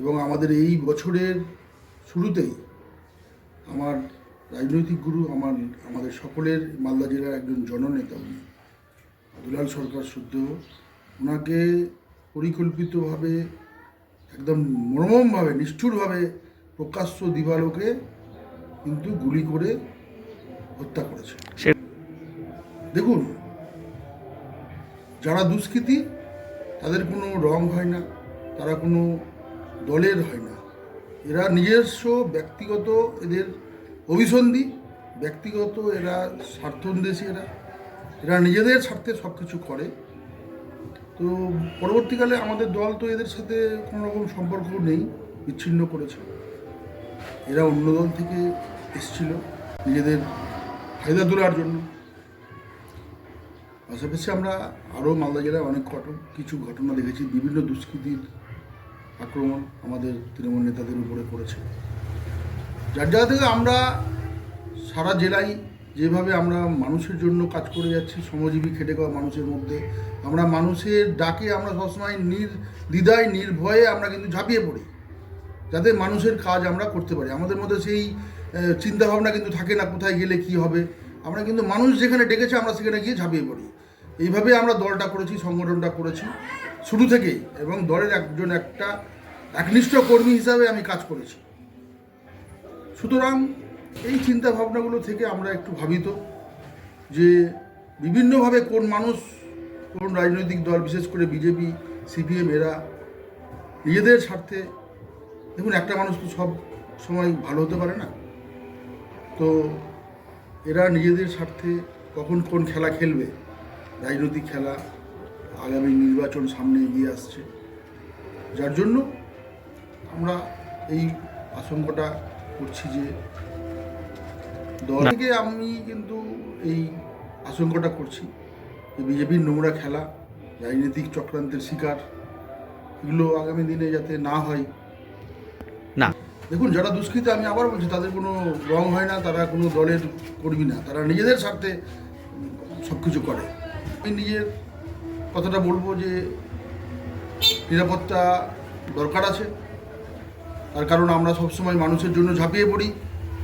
এবং আমাদের এই বছরের শুরুতেই আমার রাজনৈতিক গুরু আমার আমাদের সকলের মালদা জেলার একজন জননেতা উনি দুলাল সরকার শুদ্ধ ওনাকে পরিকল্পিতভাবে একদম মর্মমভাবে নিষ্ঠুরভাবে প্রকাশ্য দিবালোকে কিন্তু গুলি করে হত্যা করেছে। দেখুন যারা দুষ্কৃতী তাদের কোনো রং হয় না তারা কোনো দলের হয় না। এরা নিজস্ব, ব্যক্তিগত এদের অভিসন্ধি, ব্যক্তিগত এরা স্বার্থন্বেষী এরা। এরা নিজেদের স্বার্থে সব কিছু করে। তো পরবর্তীকালে আমাদের দল তো এদের সাথে কোনো রকম সম্পর্ক নেই, বিচ্ছিন্ন করেছে। এরা অন্য দল থেকে এসেছিল নিজেদের ফায়দা তোলার জন্য। পাশাপাশি আমরা আরও মালদা জেলায় অনেক ঘটন, কিছু ঘটনা দেখেছি, বিভিন্ন দুষ্কৃতির আক্রমণ আমাদের তৃণমূল নেতাদের উপরে করেছে। যার জায়গা থেকে আমরা সারা জেলায় যেভাবে আমরা মানুষের জন্য কাজ করে যাচ্ছি, শ্রমজীবী খেটে খাওয়া মানুষের মধ্যে, আমরা মানুষের ডাকে আমরা সবসময় নির দ্বিধায়, নির্ভয়ে আমরা কিন্তু ঝাঁপিয়ে পড়ি, যাতে মানুষের কাজ আমরা করতে পারি। আমাদের মধ্যে সেই চিন্তাভাবনা কিন্তু থাকে না কোথায় গেলে কি হবে। আমরা কিন্তু মানুষ যেখানে ডেকেছে আমরা সেখানে গিয়ে ঝাঁপিয়ে পড়ি। এইভাবে আমরা দলটা করেছি, সংগঠনটা করেছি। শুরু থেকেই এবং দলের একজন একটা একনিষ্ঠ কর্মী হিসাবে আমি কাজ করেছি। সুতরাং এই চিন্তা ভাবনাগুলো থেকে আমরা একটু ভাবিত যে বিভিন্নভাবে কোন মানুষ, কোন রাজনৈতিক দল, বিশেষ করে বিজেপি, সিপিএম এরা নিজেদের স্বার্থে, দেখুন একটা মানুষ তো সব সময় ভালো হতে পারে না। তো এরা নিজেদের স্বার্থে কখন কোন খেলা খেলবে, রাজনৈতিক খেলা আগামী নির্বাচন সামনে এগিয়ে আসছে। যার জন্য আমরা এই আশঙ্কাটা করছি যে দল থেকে আমি কিন্তু এই আশঙ্কাটা করছি যে বিজেপির নোংরা খেলা রাজনৈতিক চক্রান্তের শিকার এগুলো আগামী দিনে যাতে না হয়। না। দেখুন যারা দুষ্কৃতী আমি আবার বলছি তাদের কোনো রং হয় না তারা কোনো দলের কর্মী না তারা নিজেদের স্বার্থে সব কিছু করে। আমি নিজের কথাটা বলব যে নিরাপত্তা দরকার আছে। তার কারণ আমরা সবসময় মানুষের জন্য ঝাঁপিয়ে পড়ি।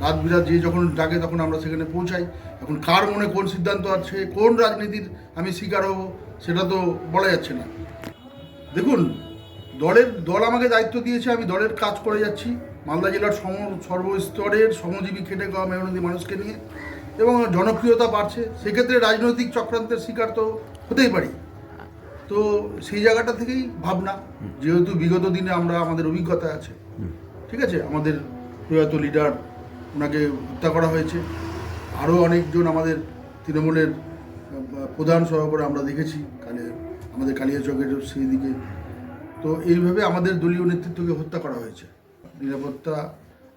রাত বিরাত যে যখন ডাকে তখন আমরা সেখানে পৌঁছাই। এখন কার মনে কোন সিদ্ধান্ত আছে, কোন রাজনীতির আমি শিকার হব, সেটা তো বলা যাচ্ছে না। দেখুন, দলের, দল আমাকে দায়িত্ব দিয়েছে, আমি দলের কাজ করে যাচ্ছি। মালদা জেলার সম, সর্বস্তরের শ্রমজীবী খেটে খাওয়া মেহনতি মানুষকে নিয়ে। এবং জনপ্রিয়তা বাড়ছে। সেক্ষেত্রে রাজনৈতিক চক্রান্তের শিকার তো হতেই পারি। তো সেই জায়গাটা থেকেই ভাবনা যেহেতু বিগত দিনে আমরা আমাদের অভিজ্ঞতা আছে। ঠিক আছে? আমাদের প্রয়াত লিডার ওনাকে হত্যা করা হয়েছে। আরও অনেকজন আমাদের তৃণমূলের প্রধান সহকারে আমরা দেখেছি কালে আমাদের কালিয়াচকের সেই দিকে তো এইভাবে আমাদের দলীয় নেতৃত্বকে হত্যা করা হয়েছে। নিরাপত্তা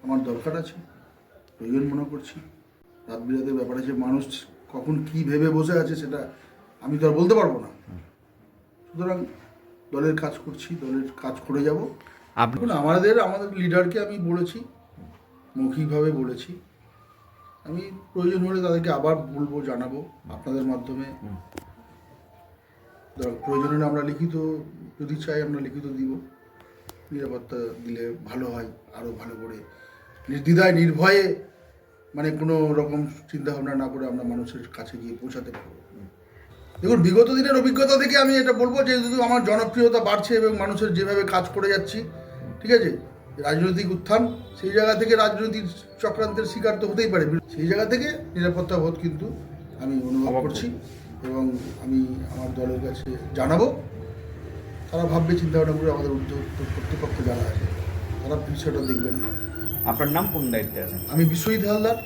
আমার দরকার আছে প্রয়োজন মনে করছি। রাত বিরাতের ব্যাপার আছে মানুষ কখন কি ভেবে বসে আছে সেটা আমি তো আর বলতে পারব না। সুতরাং দলের কাজ করছি দলের কাজ করে যাব। আপনি আমাদের আমাদের লিডারকে আমি বলেছি মৌখিকভাবে বলেছি। আমি প্রয়োজন হলে তাদেরকে আবার বলব জানাব আপনাদের মাধ্যমে। প্রয়োজন হলে আমরা লিখিত যদি চাই আমরা লিখিত দিব। নিরাপত্তা দিলে ভালো হয় আরও ভালো করে। নির্দ্বিধায় নির্ভয়ে মানে কোনো রকম চিন্তাভাবনা না করে আমরা মানুষের কাছে গিয়ে পৌঁছাতে পারব। দেখুন বিগত দিনের অভিজ্ঞতা থেকে আমি এটা বলব যে যদি আমার জনপ্রিয়তা বাড়ছে এবং মানুষের যেভাবে কাজ করে যাচ্ছি ঠিক আছে? রাজনৈতিক উত্থান সেই জায়গা থেকে রাজনৈতিক চক্রান্তের শিকার তো হতেই পারে। সেই জায়গা থেকে নিরাপত্তা বোধ কিন্তু আমি অনুভব করছি এবং আমি আমার দলের কাছে জানাব। তারা ভাববে চিন্তা ভাবনা করে আমাদের উদ্যোগ কর্তৃপক্ষ যারা আছে তারা বিষয়টা দেখবেন আপনার নাম কোন দায়িত্বে আছেন? আমি বিশ্বজিৎ হালদার।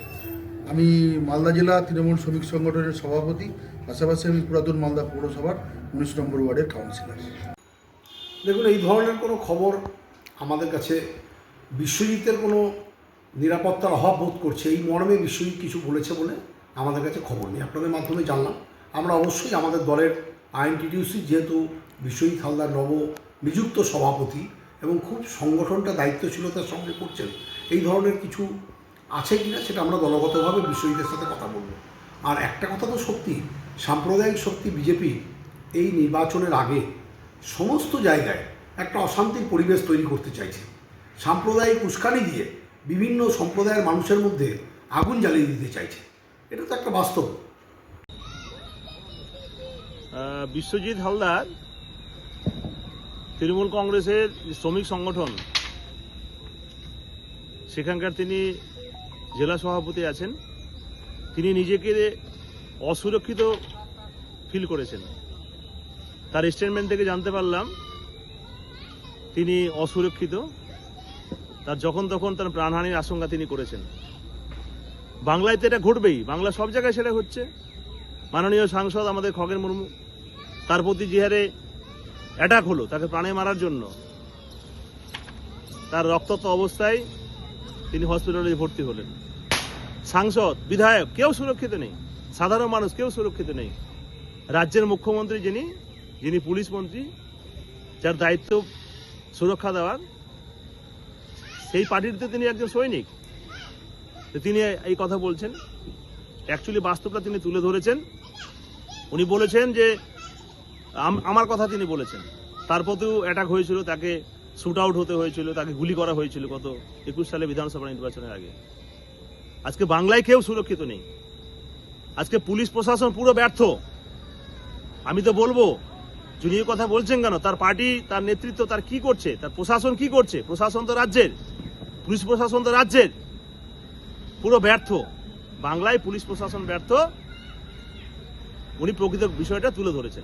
আমি মালদা জেলা তৃণমূল শ্রমিক সংগঠনের সভাপতি, পাশাপাশি আমি পুরাতন মালদা পৌরসভার উনিশ নম্বর ওয়ার্ডের কাউন্সিলর। দেখুন, এই ধরনের কোনো খবর আমাদের কাছে বিশ্বজিতের কোনো নিরাপত্তার অভাব বোধ করছে। এই মর্মে বিশ্বজিৎ কিছু বলেছে বলে আমাদের কাছে খবর নেই। আপনাদের মাধ্যমে জানলাম। আমরা অবশ্যই আমাদের দলের আইএনটিটিউসি যেহেতু বিশ্বজিৎ হালদার নব নিযুক্ত সভাপতি এবং খুব সংগঠনটা দায়িত্বশীলতার সঙ্গে করছেন, এই ধরনের কিছু আছে কিনা সেটা আমরা দলগতভাবে বিশ্বজিতের সাথে কথা বলব। আর একটা কথা তো সত্যি, সাম্প্রদায়িক শক্তি বিজেপি এই নির্বাচনের আগে সমস্ত জায়গায় একটা অশান্তির পরিবেশ তৈরি করতে চাইছে। সাম্প্রদায়িক উস্কানি দিয়ে বিভিন্ন সম্প্রদায়ের মানুষের মধ্যে আগুন জ্বালিয়ে দিতে চাইছে। এটা তো একটা বাস্তব। বিশ্বজিৎ হালদার, তৃণমূল কংগ্রেসের শ্রমিক সংগঠন, সেখানকার তিনি জেলা সভাপতি আছেন। তিনি নিজেকে অসুরক্ষিত ফিল করেছেন। তার স্টেটমেন্ট থেকে জানতে পারলাম, তিনি অসুরক্ষিত। তার যখন তখন তার প্রাণহানির আশঙ্কা তিনি করেছেন। বাংলায় তো এটা ঘটবেই। বাংলা সব জায়গায় সেটা হচ্ছে। মাননীয় সাংসদ আমাদের খগেন মুর্মু, তার প্রতি যে হারে অ্যাটাক হলো, তাকে প্রাণে মারার জন্য। তার রক্তাক্ত অবস্থায় তিনি হসপিটালে ভর্তি হলেন। সাংসদ, বিধায়ক, কেউ সুরক্ষিত নেই। সাধারণ মানুষ, কেউ সুরক্ষিত নেই। রাজ্যের মুখ্যমন্ত্রী যিনি যিনি পুলিশ মন্ত্রী, যার দায়িত্ব সুরক্ষা দেওয়ার, সেই পার্টিতে তিনি একজন সৈনিক। তো তিনি এই কথা বলছেন। অ্যাকচুয়ালি বাস্তবটা তিনি তুলে ধরেছেন। উনি বলেছেন যে, আম- আমার কথা তিনি বলেছেন। তার প্রতিও অ্যাটাক হয়েছিল তাকে শুট আউট হতে হয়েছিল, তাকে গুলি করা হয়েছিল গত একুশ সালে বিধানসভা নির্বাচনের আগে। আজকে বাংলায় কেউ সুরক্ষিত নেই। আজকে পুলিশ প্রশাসন পুরো ব্যর্থ। আমি তো বলব, যিনি কথা বলছেন কেন, তার পার্টি, তার নেতৃত্ব তার কি করছে, তার প্রশাসন কি করছে? প্রশাসন তো রাজ্যের। পুলিশ প্রশাসন তো রাজ্যের। পুরো ব্যর্থ। বাংলায় পুলিশ প্রশাসন ব্যর্থ। উনি প্রকৃত বিষয়টা তুলে ধরেছেন।